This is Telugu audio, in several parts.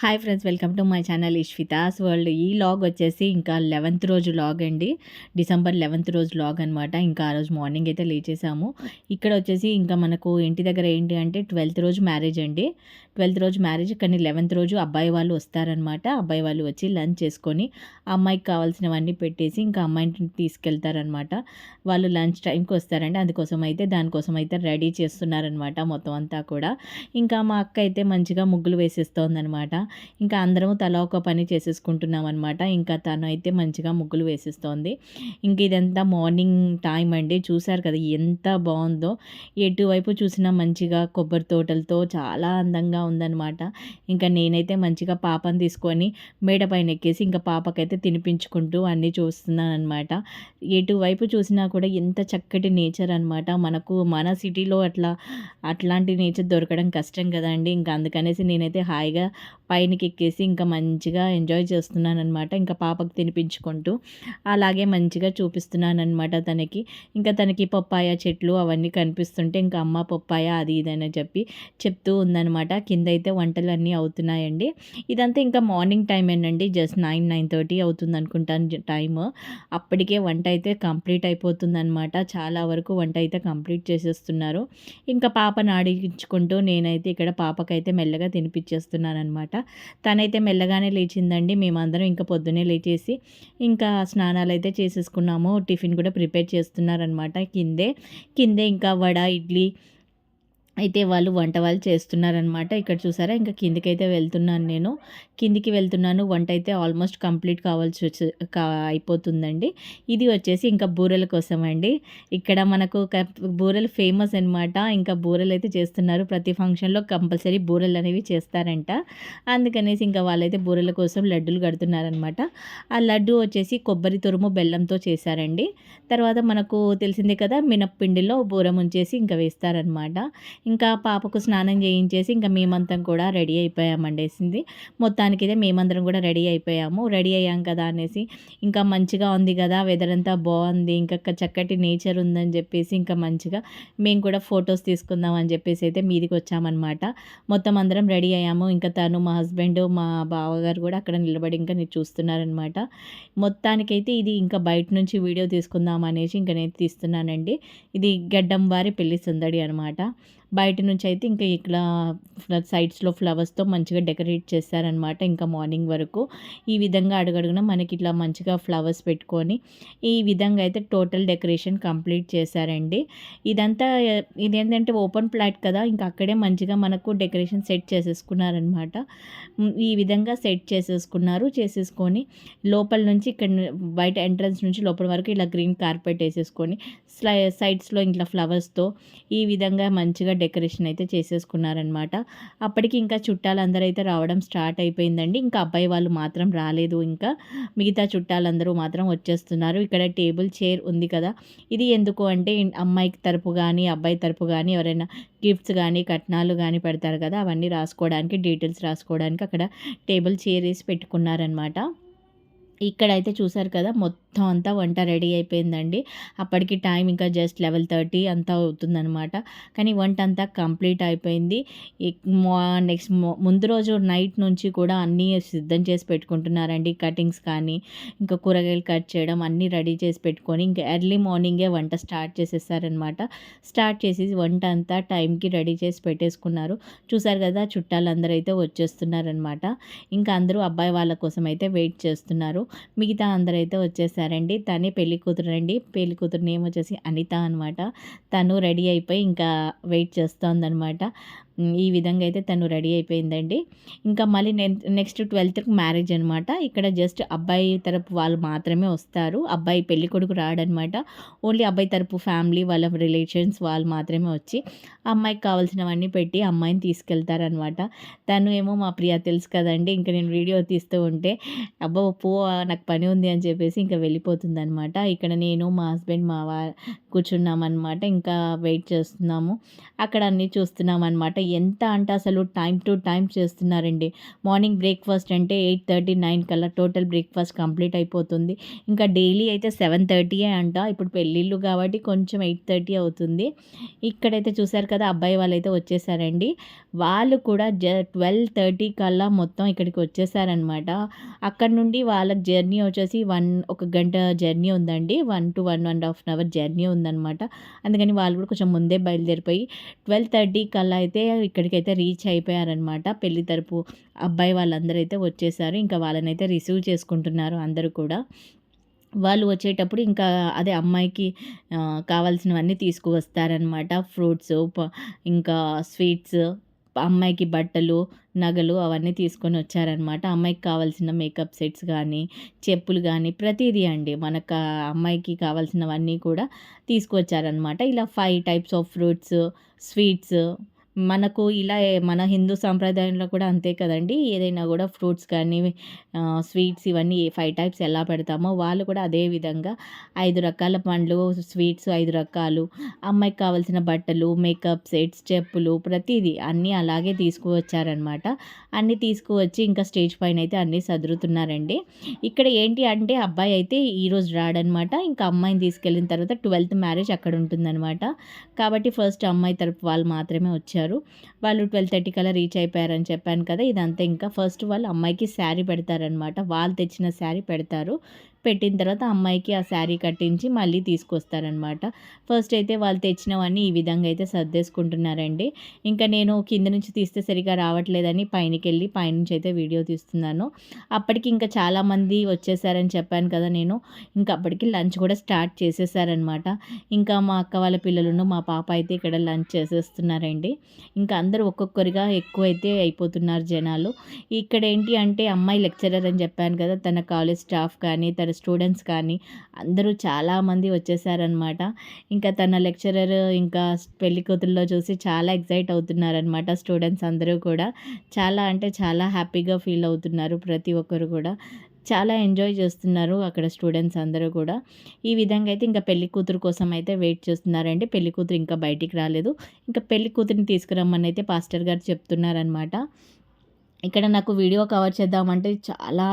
Hi friends welcome to my channel Ishvita's world. ఈ లాగ్ వచ్చేసి ఇంకా లెవెంత్ రోజు లాగ్ అండి. డిసెంబర్ లెవెంత్ రోజు లాగ్ అనమాట ఇంకా ఆ రోజు మార్నింగ్ అయితే లేచేసాము. ఇక్కడ వచ్చేసి ఇంకా మనకు ఇంటి దగ్గర ఏంటి అంటే ట్వెల్త్ రోజు మ్యారేజ్ అండి. ట్వెల్త్ రోజు మ్యారేజ్ కానీ లెవెన్త్ రోజు అబ్బాయి వాళ్ళు వస్తారనమాట అబ్బాయి వాళ్ళు వచ్చి లంచ్ చేసుకొని అమ్మాయికి కావాల్సినవన్నీ పెట్టేసి ఇంకా అమ్మాయిని తీసుకెళ్తారనమాట వాళ్ళు లంచ్ టైంకి వస్తారండి. అందుకోసం అయితే దానికోసం అయితే రెడీ చేస్తున్నారనమాట మొత్తం అంతా కూడా. ఇంకా మా అక్క అయితే మంచిగా ముగ్గులు వేసేస్తోందనమాట ఇంకా అందరము తల ఒక పని చేసేసుకుంటున్నాం అనమాట ఇంకా తను అయితే మంచిగా ముగ్గులు వేసేస్తోంది. ఇంక ఇదంతా మార్నింగ్ టైం అండి. చూశారు కదా ఎంత బాగుందో. ఎటువైపు చూసినా మంచిగా కొబ్బరి తోటలతో చాలా అందంగా ఉందనమాట ఇంకా నేనైతే మంచిగా పాపను తీసుకొని మేడ పైన ఎక్కేసి ఇంకా పాపకైతే తినిపించుకుంటూ అన్నీ చూస్తున్నాను అనమాట ఎటువైపు చూసినా కూడా ఎంత చక్కటి నేచర్ అనమాట మనకు మన సిటీలో అట్లా అట్లాంటి నేచర్ దొరకడం కష్టం కదండి. ఇంకా అందుకనేసి నేనైతే హాయిగా పైనకి ఎక్కేసి ఇంకా మంచిగా ఎంజాయ్ చేస్తున్నాను అనమాట ఇంకా పాపకు తినిపించుకుంటూ అలాగే మంచిగా చూపిస్తున్నాను అనమాట తనకి. ఇంకా తనకి పప్పాయ చెట్లు అవన్నీ కనిపిస్తుంటే ఇంకా అమ్మ పప్పాయ అది ఇదని చెప్పి చెప్తూ ఉందనమాట కింద అయితే వంటలు అన్నీ అవుతున్నాయండి. ఇదంతా ఇంకా మార్నింగ్ టైం ఏనండి జస్ట్ నైన్ నైన్ థర్టీ అవుతుంది అనుకుంటాను టైమ్. అప్పటికే వంట అయితే కంప్లీట్ అయిపోతుంది అనమాట చాలా వరకు వంట అయితే కంప్లీట్ చేసేస్తున్నారు. ఇంకా పాపను ఆడించుకుంటూ నేనైతే ఇక్కడ పాపకైతే మెల్లగా తినిపించేస్తున్నాను అనమాట తనైతే మెల్లగానే లేచిందండి. మేమందరం ఇంకా పొద్దునే లేచేసి ఇంకా స్నానాలు అయితే చేసేసుకున్నాము. టిఫిన్ కూడా ప్రిపేర్ చేస్తున్నారనమాట కిందే కిందే ఇంకా వడ ఇడ్లీ అయితే వాళ్ళు వంట వాళ్ళు చేస్తున్నారనమాట ఇక్కడ చూసారా? ఇంకా కిందికైతే వెళ్తున్నాను నేను. కిందికి వెళ్తున్నాను. వంట అయితే ఆల్మోస్ట్ కంప్లీట్ కావాల్సి వచ్చి అయిపోతుందండి. ఇది వచ్చేసి ఇంకా బూరెల కోసం అండి ఇక్కడ మనకు బూరెలు ఫేమస్ అనమాట ఇంకా బూరెలు అయితే చేస్తున్నారు. ప్రతి ఫంక్షన్లో కంపల్సరీ బూరెలు అనేవి చేస్తారంట. అందుకనేసి ఇంకా వాళ్ళైతే బూరెల కోసం లడ్డూలు కడుతున్నారనమాట ఆ లడ్డు వచ్చేసి కొబ్బరి తురుము బెల్లంతో చేశారండి. తర్వాత మనకు తెలిసిందే కదా మినప్పిండిలో బూరం ఉంచేసి ఇంకా వేస్తారనమాట ఇంకా పాపకు స్నానం చేయించేసి ఇంకా మేమంతం కూడా రెడీ అయిపోయామండేసింది. మొత్తానికి అయితే మేమందరం కూడా రెడీ అయిపోయాము. రెడీ అయ్యాం కదా అనేసి ఇంకా మంచిగా ఉంది కదా వెదర్ అంతా బాగుంది ఇంకా చక్కటి నేచర్ ఉందని చెప్పేసి ఇంకా మంచిగా మేము కూడా ఫొటోస్ తీసుకుందాం అని చెప్పేసి అయితే మీదికి వచ్చామన్నమాట. మొత్తం అందరం రెడీ అయ్యాము. ఇంకా తను మా హస్బెండ్ మా బావగారు కూడా అక్కడ నిలబడి ఇంకా నేను చూస్తున్నారనమాట మొత్తానికైతే ఇది ఇంకా బయట నుంచి వీడియో తీసుకుందాం అనేసి ఇంకా నేను తీస్తున్నానండి. ఇది గడ్డం వారి పెళ్ళి సందడి అనమాట బయట నుంచి అయితే ఇంకా ఇక్కడ సైడ్స్లో ఫ్లవర్స్తో మంచిగా డెకరేట్ చేస్తారనమాట ఇంకా మార్నింగ్ వరకు. ఈ విధంగా అడుగడుగున మనకి ఇట్లా మంచిగా ఫ్లవర్స్ పెట్టుకొని ఈ విధంగా అయితే టోటల్ డెకరేషన్ కంప్లీట్ చేశారండి. ఇదంతా ఇదేంటంటే ఓపెన్ ప్లాట్ కదా ఇంకా అక్కడే మంచిగా మనకు డెకరేషన్ సెట్ చేసేసుకున్నారనమాట ఈ విధంగా సెట్ చేసేసుకున్నారు. చేసేసుకొని లోపల నుంచి ఇక్కడ బయట ఎంట్రన్స్ నుంచి లోపల వరకు ఇలా గ్రీన్ కార్పెట్ వేసేసుకొని సైడ్స్లో ఇట్లా ఫ్లవర్స్తో ఈ విధంగా మంచిగా డెకరేషన్ అయితే చేసేసుకున్నారనమాట. అప్పటికి ఇంకా చుట్టాలందరూ అయితే రావడం స్టార్ట్ అయిపోయిందండి. ఇంకా అబ్బాయి వాళ్ళు మాత్రం రాలేదు ఇంకా. మిగతా చుట్టాలందరూ మాత్రం వచ్చేస్తున్నారు. ఇక్కడ టేబుల్ చైర్ ఉంది కదా. ఇది ఎందుకు అంటే అమ్మాయికి తరపు కానీ అబ్బాయి తరపు కానీ ఎవరైనా గిఫ్ట్స్ కానీ కట్నాలు కానీ పెడతారు కదా. అవన్నీ రాసుకోవడానికి డీటెయిల్స్ రాసుకోవడానికి అక్కడ టేబుల్ చైర్ వేసి పెట్టుకున్నారనమాట. ఇక్కడైతే చూసారు కదా మొత్తం అంతా వంట రెడీ అయిపోయిందండి. అప్పటికి టైం ఇంకా జస్ట్ లెవెల్ థర్టీ అంతా అవుతుందనమాట కానీ వంట అంతా కంప్లీట్ అయిపోయింది. నెక్స్ట్ ముందు రోజు నైట్ నుంచి కూడా అన్నీ సిద్ధం చేసి పెట్టుకుంటున్నారండి. కటింగ్స్ కానీ ఇంకా కూరగాయలు కట్ చేయడం అన్నీ రెడీ చేసి పెట్టుకొని ఇంకా ఎర్లీ మార్నింగే వంట స్టార్ట్ చేసేసారనమాట స్టార్ట్ చేసి వంట అంతా టైంకి రెడీ చేసి పెట్టేసుకున్నారు. చూసారు కదా చుట్టాలందరూ అయితే వచ్చేస్తున్నారనమాట ఇంకా అందరూ అబ్బాయి వాళ్ళ కోసం అయితే వెయిట్ చేస్తున్నారు. మిగతా అందరూ అయితే వచ్చేసారండి. తనే పెళ్ళి కూతురు అండి పెళ్ళి కూతురు నేమ్ వచ్చేసి అనిత అనమాట తను రెడీ అయిపోయి ఇంకా వెయిట్ చేస్తోందనమాట ఈ విధంగా అయితే తను రెడీ అయిపోయిందండి. ఇంకా మళ్ళీ నెక్స్ట్ ట్వెల్త్కి మ్యారేజ్ అనమాట ఇక్కడ జస్ట్ అబ్బాయి తరపు వాళ్ళు మాత్రమే వస్తారు. అబ్బాయి పెళ్ళి కొడుకు రాడనమాట ఓన్లీ అబ్బాయి తరపు ఫ్యామిలీ వాళ్ళ రిలేషన్స్ వాళ్ళు మాత్రమే వచ్చి అమ్మాయికి కావాల్సినవన్నీ పెట్టి అమ్మాయిని తీసుకెళ్తారనమాట తను ఏమో మా ప్రియ తెలుసు కదండి ఇంకా నేను వీడియో తీస్తూ ఉంటే అబ్బా పో నాకు పని ఉంది అని చెప్పేసి ఇంకా వెళ్ళిపోతుంది అనమాట ఇక్కడ నేను మా హస్బెండ్ మా వా కూర్చున్నామన్నమాట. ఇంకా వెయిట్ చేస్తున్నాము. అక్కడ అన్నీ చూస్తున్నాం అనమాట ఎంత అంటే అసలు టైం టు టైం చేస్తున్నారండి. మార్నింగ్ బ్రేక్ఫాస్ట్ అంటే ఎయిట్ థర్టీ నైన్ కల్లా టోటల్ బ్రేక్ఫాస్ట్ కంప్లీట్ అయిపోతుంది. ఇంకా డైలీ అయితే సెవెన్ థర్టీయే అంట. ఇప్పుడు పెళ్ళిళ్ళు కాబట్టి కొంచెం ఎయిట్ థర్టీ అవుతుంది. ఇక్కడైతే చూసారు కదా అబ్బాయి వాళ్ళైతే వచ్చేసారండి. వాళ్ళు కూడా జ ట్వెల్వ్ థర్టీ కల్లా మొత్తం ఇక్కడికి వచ్చేసారనమాట అక్కడ నుండి వాళ్ళకి జర్నీ వచ్చేసి వన్ ఒక గంట జర్నీ ఉందండి. One two one and half an hour journey ఉందన్నమాట. అందుకని వాళ్ళు కూడా కొంచెం ముందే బయలుదేరిపోయి ట్వెల్వ్ థర్టీ కల్లా అయితే ఇక్కడికైతే రీచ్ అయిపోయారనమాట పెళ్ళి తరపు అబ్బాయి వాళ్ళందరూ అయితే వచ్చేసారు. ఇంకా వాళ్ళని అయితే రిసీవ్ చేసుకుంటున్నారు అందరూ కూడా. వాళ్ళు వచ్చేటప్పుడు ఇంకా అదే అమ్మాయికి కావాల్సినవన్నీ తీసుకువస్తారనమాట ఫ్రూట్స్ ఇంకా స్వీట్స్ అమ్మాయికి బట్టలు నగలు అవన్నీ తీసుకొని వచ్చారనమాట అమ్మాయికి కావాల్సిన మేకప్ సెట్స్ కానీ చెప్పులు కానీ ప్రతిదీ అండి మనకు అమ్మాయికి కావాల్సినవన్నీ కూడా తీసుకొచ్చారనమాట ఇలా five types of fruits sweets మనకు ఇలా మన హిందూ సాంప్రదాయంలో కూడా అంతే కదండి. ఏదైనా కూడా ఫ్రూట్స్ కానీ స్వీట్స్ ఇవన్నీ ఫైవ్ టైప్స్ ఎలా పెడతామో వాళ్ళు కూడా అదే విధంగా ఐదు రకాల పండ్లు స్వీట్స్ ఐదు రకాలు అమ్మాయికి కావాల్సిన బట్టలు మేకప్ సెట్స్ చెప్పులు ప్రతిదీ అన్నీ అలాగే తీసుకువచ్చారనమాట. అన్నీ తీసుకువచ్చి ఇంకా స్టేజ్ పైన అయితే అన్నీ సదురుతున్నారండి. ఇక్కడ ఏంటి అంటే అబ్బాయి అయితే ఈరోజు రాడనమాట. ఇంకా అమ్మాయిని తీసుకెళ్ళిన తర్వాత ట్వెల్త్ మ్యారేజ్ అక్కడ ఉంటుందన్నమాట కాబట్టి ఫస్ట్ అమ్మాయి తరపు వాళ్ళు మాత్రమే వచ్చారు. వచ్చారు వాళ్ళు ట్వెల్వ్ థర్టీ కల్లా రీచ్ అయిపోయారని చెప్పాను కదా ఇదంతా. ఇంకా ఫస్ట్ వాళ్ళు అమ్మాయికి శారీ పెడతారనమాట వాళ్ళు తెచ్చిన శారీ పెడతారు. పెట్టిన తర్వాత అమ్మాయికి ఆ శారీ కట్టించి మళ్ళీ తీసుకొస్తారనమాట ఫస్ట్ అయితే వాళ్ళు తెచ్చినవన్నీ ఈ విధంగా అయితే సర్దేసుకుంటున్నారండి. ఇంకా నేను కింద నుంచి తీస్తే సరిగా రావట్లేదని పైనకి వెళ్ళి పైనుంచి అయితే వీడియో తీస్తున్నాను. అప్పటికి ఇంకా చాలామంది వచ్చేసారని చెప్పాను కదా నేను. ఇంకా అప్పటికి లంచ్ కూడా స్టార్ట్ చేసేసారనమాట ఇంకా మా అక్క వాళ్ళ పిల్లలను మా పాప అయితే ఇక్కడ లంచ్ చేసేస్తున్నారండి. ఇంకా అందరూ ఒక్కొక్కరిగా ఎక్కువైతే అయిపోతున్నారు జనాలు. ఇక్కడ ఏంటి అంటే అమ్మాయి లెక్చరర్ అని చెప్పాను కదా తన కాలేజ్ స్టాఫ్ కానీ తన స్టూడెంట్స్ కానీ అందరూ చాలామంది వచ్చేసారనమాట ఇంకా తన లెక్చరర్ ఇంకా పెళ్ళి కూతుల్లో చూసి చాలా ఎగ్జైట్ అవుతున్నారనమాట స్టూడెంట్స్ అందరూ కూడా. చాలా అంటే చాలా హ్యాపీగా ఫీల్ అవుతున్నారు ప్రతి ఒక్కరు కూడా. చాలా ఎంజాయ్ చేస్తున్నారు అక్కడ స్టూడెంట్స్ అందరూ కూడా. ఈ విధంగా అయితే ఇంకా పెళ్ళి కూతురు కోసం అయితే వెయిట్ చేస్తున్నారండి. పెళ్ళి కూతురు ఇంకా బయటికి రాలేదు. ఇంకా పెళ్ళి కూతురిని తీసుకురమ్మని అయితే పాస్టర్ గారు చెప్తున్నారనమాట ఇక్కడ నాకు వీడియో కవర్ చేద్దామంటే చాలా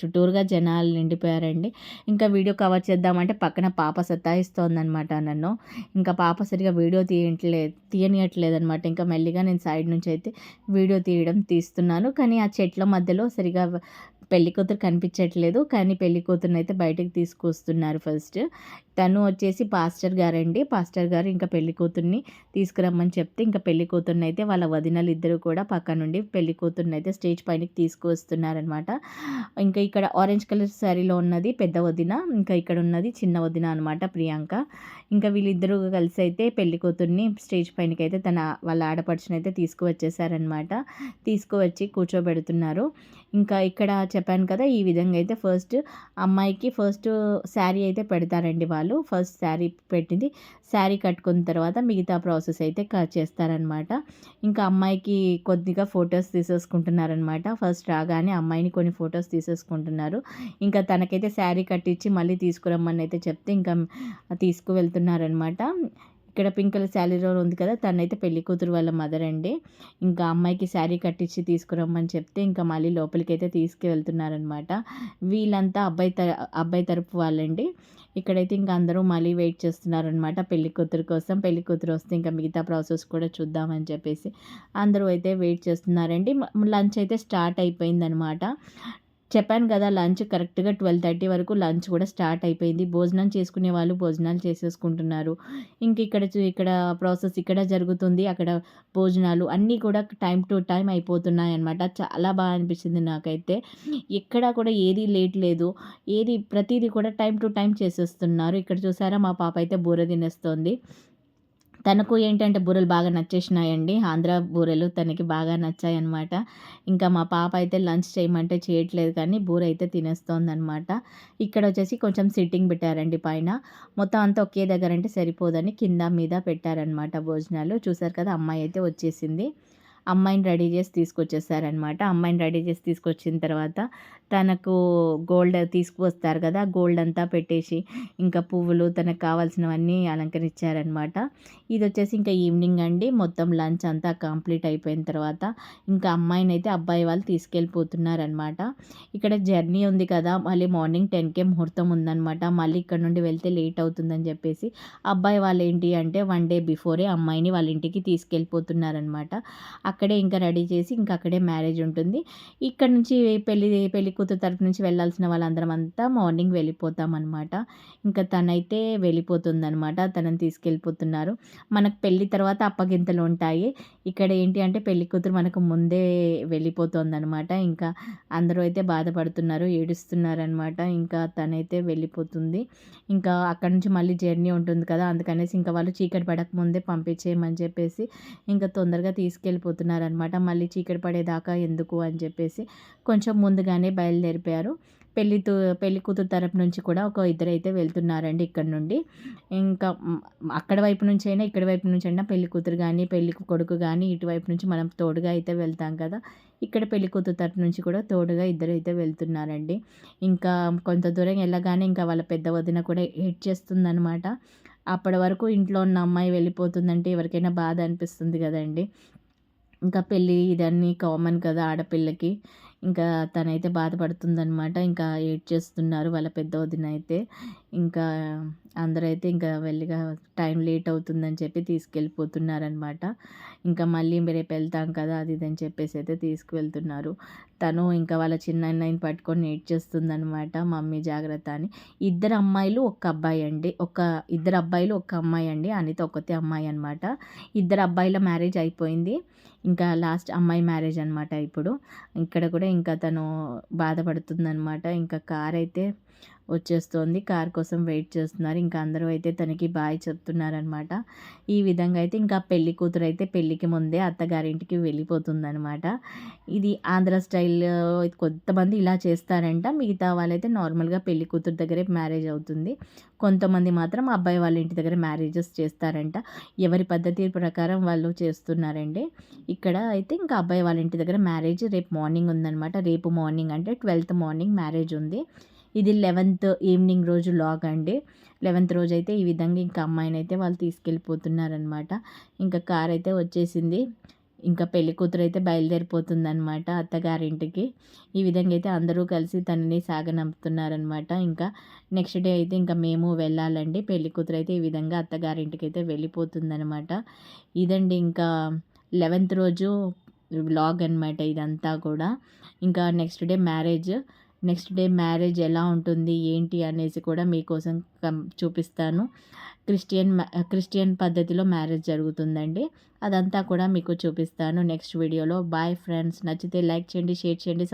చుట్టూరుగా జనాలు నిండిపోయారండి. ఇంకా వీడియో కవర్ చేద్దామంటే పక్కన పాప సతాయిస్తోందనమాట నన్ను. ఇంకా పాప సరిగా వీడియో తీయట్లేదు తీయనియట్లేదనమాట ఇంకా మెల్లిగా నేను సైడ్ నుంచి అయితే వీడియో తీయడం తీస్తున్నాను. కానీ ఆ చెట్ల మధ్యలో సరిగా పెళ్ళి కూతురు కనిపించట్లేదు. కానీ పెళ్ళి కూతురుని అయితే బయటకు తీసుకొస్తున్నారు ఫస్ట్. తను వచ్చేసి పాస్టర్ గారండి. పాస్టర్ గారు ఇంకా పెళ్ళి కూతుర్ని తీసుకురమ్మని చెప్తే ఇంకా పెళ్ళి కూతుర్ని అయితే వాళ్ళ వదినలు ఇద్దరు కూడా పక్క నుండి పెళ్ళి కూతుర్ని అయితే స్టేజ్ పైనకి తీసుకొస్తున్నారనమాట ఇంకా ఇక్కడ ఆరెంజ్ కలర్ శారీలో ఉన్నది పెద్ద వదిన. ఇంకా ఇక్కడ ఉన్నది చిన్న వదిన అనమాట ప్రియాంక. ఇంకా వీళ్ళిద్దరూ కలిసి అయితే పెళ్ళి కూతుర్ని స్టేజ్ పైనకి అయితే తన వాళ్ళ ఆడపడుచుని అయితే తీసుకువచ్చేసారనమాట తీసుకువచ్చి కూర్చోబెడుతున్నారు. ఇంకా ఇక్కడ చెప్పాను కదా ఈ విధంగా అయితే ఫస్ట్ అమ్మాయికి ఫస్ట్ శారీ అయితే పెడతారండి వాళ్ళు. ఫస్ట్ శారీ పెట్టింది. శారీ కట్టుకున్న తర్వాత మిగతా ప్రాసెస్ అయితే చేస్తారనమాట ఇంకా అమ్మాయికి కొద్దిగా ఫొటోస్ తీసేసుకుంటున్నారనమాట ఫస్ట్ రాగానే అమ్మాయిని కొన్ని ఫొటోస్ తీసేసుకుంటున్నారు. ఇంకా తనకైతే శారీ కట్టించి మళ్ళీ తీసుకురమ్మని అయితే చెప్తే ఇంకా తీసుకువెళ్తున్నారనమాట ఇక్కడ పింకల శాలరీ శారీ రోల్ ఉంది కదా తనైతే పెళ్ళి కూతురు వాళ్ళ మదర్ అండి. ఇంకా అమ్మాయికి శారీ కట్టించి తీసుకురమ్మని చెప్తే ఇంకా మళ్ళీ లోపలికి అయితే తీసుకువెళ్తున్నారనమాట వీళ్ళంతా అబ్బాయి త అబ్బాయి తరపు వాళ్ళండి. ఇక్కడైతే ఇంకా అందరూ మళ్ళీ వెయిట్ చేస్తున్నారనమాట పెళ్ళి కూతురు కోసం. పెళ్ళి కూతురు వస్తే ఇంకా మిగతా ప్రాసెస్ కూడా చూద్దామని చెప్పేసి అందరూ అయితే వెయిట్ చేస్తున్నారండి. లంచ్ అయితే స్టార్ట్ అయిపోయిందనమాట చెప్పాను కదా లంచ్ కరెక్ట్గా ట్వెల్వ్ థర్టీ వరకు లంచ్ కూడా స్టార్ట్ అయిపోయింది. భోజనం చేసుకునే వాళ్ళు భోజనాలు చేసేసుకుంటున్నారు. ఇంక ఇక్కడ ఇక్కడ ప్రాసెస్ ఇక్కడ జరుగుతుంది. అక్కడ భోజనాలు అన్నీ కూడా టైం టు టైం అయిపోతున్నాయి అనమాట చాలా బాగా అనిపించింది నాకైతే. ఎక్కడా కూడా ఏది లేట్ లేదు. ఏది ప్రతిదీ కూడా టైం టు టైం చేసేస్తున్నారు. ఇక్కడ చూసారా మా పాప అయితే బూర తినేస్తోంది. తనకు ఏంటంటే బూరెలు బాగా నచ్చేసినాయండి. ఆంధ్ర బూరెలు తనకి బాగా నచ్చాయి అనమాట ఇంకా మా పాప అయితే లంచ్ చేయమంటే చేయట్లేదు కానీ బూర అయితే తినేస్తోంది అనమాట ఇక్కడ వచ్చేసి కొంచెం సిట్టింగ్ పెట్టారండి పైన. మొత్తం అంతా ఒకే దగ్గర అంటే సరిపోదని కింద మీద పెట్టారనమాట భోజనాలు. చూసారు కదా అమ్మాయి అయితే వచ్చేసింది. అమ్మాయిని రెడీ చేసి తీసుకొచ్చేసారనమాట అమ్మాయిని రెడీ చేసి తీసుకొచ్చిన తర్వాత తనకు గోల్డ్ తీసుకువస్తారు కదా గోల్డ్ అంతా పెట్టేసి ఇంకా పువ్వులు తనకు కావాల్సినవన్నీ అలంకరించారనమాట ఇది వచ్చేసి ఇంకా ఈవినింగ్ అండి. మొత్తం లంచ్ అంతా కంప్లీట్ అయిపోయిన తర్వాత ఇంకా అమ్మాయిని అయితే అబ్బాయి వాళ్ళు తీసుకెళ్ళిపోతున్నారనమాట ఇక్కడ జర్నీ ఉంది కదా మళ్ళీ మార్నింగ్ టెన్కే ముహూర్తం ఉందనమాట మళ్ళీ ఇక్కడ నుండి వెళ్తే లేట్ అవుతుందని చెప్పేసి అబ్బాయి వాళ్ళు ఏంటి అంటే వన్ డే బిఫోరే అమ్మాయిని వాళ్ళ ఇంటికి తీసుకెళ్ళిపోతున్నారనమాట అక్కడే ఇంకా రెడీ చేసి ఇంకా అక్కడే మ్యారేజ్ ఉంటుంది. ఇక్కడ నుంచి పెళ్ళి పెళ్ళి కూతురు తరపు నుంచి వెళ్ళాల్సిన వాళ్ళందరం అంతా మార్నింగ్ వెళ్ళిపోతామన్నమాట. ఇంకా తనైతే వెళ్ళిపోతుందనమాట తనని తీసుకెళ్ళిపోతున్నారు. మనకు పెళ్ళి తర్వాత అప్పగింతలు ఉంటాయి. ఇక్కడ ఏంటి అంటే పెళ్ళి కూతురు మనకు ముందే వెళ్ళిపోతుందనమాట ఇంకా అందరూ అయితే బాధపడుతున్నారు ఏడుస్తున్నారనమాట ఇంకా తనైతే వెళ్ళిపోతుంది. ఇంకా అక్కడ నుంచి మళ్ళీ జర్నీ ఉంటుంది కదా అందుకనేసి ఇంకా వాళ్ళు చీకటి పడక ముందే పంపించేయమని చెప్పేసి ఇంకా తొందరగా తీసుకెళ్ళిపోతున్నారు. తీసుకెళ్ళిపోతున్నారనమాట మళ్ళీ చీకటి పడేదాకా ఎందుకు అని చెప్పేసి కొంచెం ముందుగానే బయలుదేరిపోయారు. పెళ్ళి పెళ్ళి కూతురు తరపు నుంచి కూడా ఒక ఇద్దరు అయితే వెళ్తున్నారండి ఇక్కడ నుండి. ఇంకా అక్కడ వైపు నుంచి అయినా ఇక్కడ వైపు నుంచి అయినా పెళ్ళి కూతురు కానీ పెళ్ళి కొడుకు కానీ ఇటువైపు నుంచి మనం తోడుగా అయితే వెళ్తాం కదా. ఇక్కడ పెళ్ళి కూతురు తరపు నుంచి కూడా తోడుగా ఇద్దరు అయితే వెళ్తున్నారండి. ఇంకా కొంత దూరం వెళ్ళగానే ఇంకా వాళ్ళ పెద్ద వదిన కూడా హెడ్ చేస్తుందనమాట. అప్పటి వరకు ఇంట్లో ఉన్న అమ్మాయి వెళ్ళిపోతుందంటే ఎవరికైనా బాధ అనిపిస్తుంది కదండి. ఇంకా పెళ్ళి ఇదన్నీ కామన్ కదా ఆడపిల్లకి. ఇంకా తనైతే బాధపడుతుందనమాట ఇంకా ఏడ్చేస్తున్నారు వాళ్ళ పెద్ద వదిన అయితే ఇంకా అందరైతే ఇంకా వెళ్ళిగా టైం లేట్ అవుతుందని చెప్పి తీసుకెళ్ళిపోతున్నారనమాట ఇంకా మళ్ళీ రేపు వెళ్తాం కదా అది ఇది అని చెప్పేసి అయితే తీసుకువెళ్తున్నారు. తను ఇంకా వాళ్ళ చిన్న అన్నయ్యని పట్టుకొని ఏడ్చేస్తుందనమాట మమ్మీ జాగ్రత్త అని. ఇద్దరు అమ్మాయిలు ఒక అబ్బాయి అండి. ఒక ఇద్దరు అబ్బాయిలు ఒక అమ్మాయి అండి. అనిత ఒకతే అమ్మాయి అనమాట ఇద్దరు అబ్బాయిల మ్యారేజ్ అయిపోయింది. ఇంకా లాస్ట్ అమ్మాయి మ్యారేజ్ అనమాట ఇప్పుడు. ఇక్కడ కూడా ఇంకా తను బాధపడుతుందనమాట ఇంకా కార్ అయితే వచ్చేస్తోంది. కార్ కోసం వెయిట్ చేస్తున్నారు. ఇంకా అందరూ అయితే తనకి బాయ్ చెప్తున్నారనమాట ఈ విధంగా అయితే ఇంకా పెళ్ళి కూతురు అయితే పెళ్ళికి ముందే అత్తగారింటికి వెళ్ళిపోతుందనమాట ఇది ఆంధ్ర స్టైల్ కొంతమంది ఇలా చేస్తారంట. మిగతా వాళ్ళైతే నార్మల్గా పెళ్ళి కూతురు దగ్గరే మ్యారేజ్ అవుతుంది. కొంతమంది మాత్రం అబ్బాయి వాళ్ళ ఇంటి దగ్గర మ్యారేజెస్ చేస్తారంట. ఎవరి పద్ధతి ప్రకారం వాళ్ళు చేస్తున్నారండి ఇక్కడ అయితే ఇంకా అబ్బాయి వాళ్ళ ఇంటి దగ్గర మ్యారేజ్ రేపు మార్నింగ్ ఉందనమాట రేపు మార్నింగ్ అంటే ట్వెల్త్ మార్నింగ్ మ్యారేజ్ ఉంది. ఇది లెవెన్త్ ఈవినింగ్ రోజు లాగ్ అండి. లెవెన్త్ రోజు అయితే ఈ విధంగా ఇంకా అమ్మాయిని అయితే వాళ్ళు తీసుకెళ్ళిపోతున్నారనమాట. ఇంకా కార్ అయితే వచ్చేసింది. ఇంకా పెళ్ళి కూతురు అయితే బయలుదేరిపోతుందనమాట అత్తగారింటికి. ఈ విధంగా అయితే అందరూ కలిసి తనని సాగనంపుతున్నారనమాట. ఇంకా నెక్స్ట్ డే అయితే ఇంకా మేము వెళ్ళాలండి. పెళ్ళి కూతురు అయితే ఈ విధంగా అత్తగారింటికి అయితే వెళ్ళిపోతుందనమాట. ఇదండి ఇంకా లెవెన్త్ రోజు వ్లాగ్ అనమాట ఇదంతా కూడా. ఇంకా next day marriage. Next day marriage ఎలా ఉంటుంది ఏంటి అనేసి కూడా మీకోసం చూపిస్తాను. క్రిస్టియన్ క్రిస్టియన్ పద్ధతిలో మ్యారేజ్ జరుగుతుందండి. అదంతా కూడా మీకు చూపిస్తాను నెక్స్ట్ వీడియోలో. బాయ్ ఫ్రెండ్స్ నచ్చితే లైక్ చేయండి షేర్ చేయండి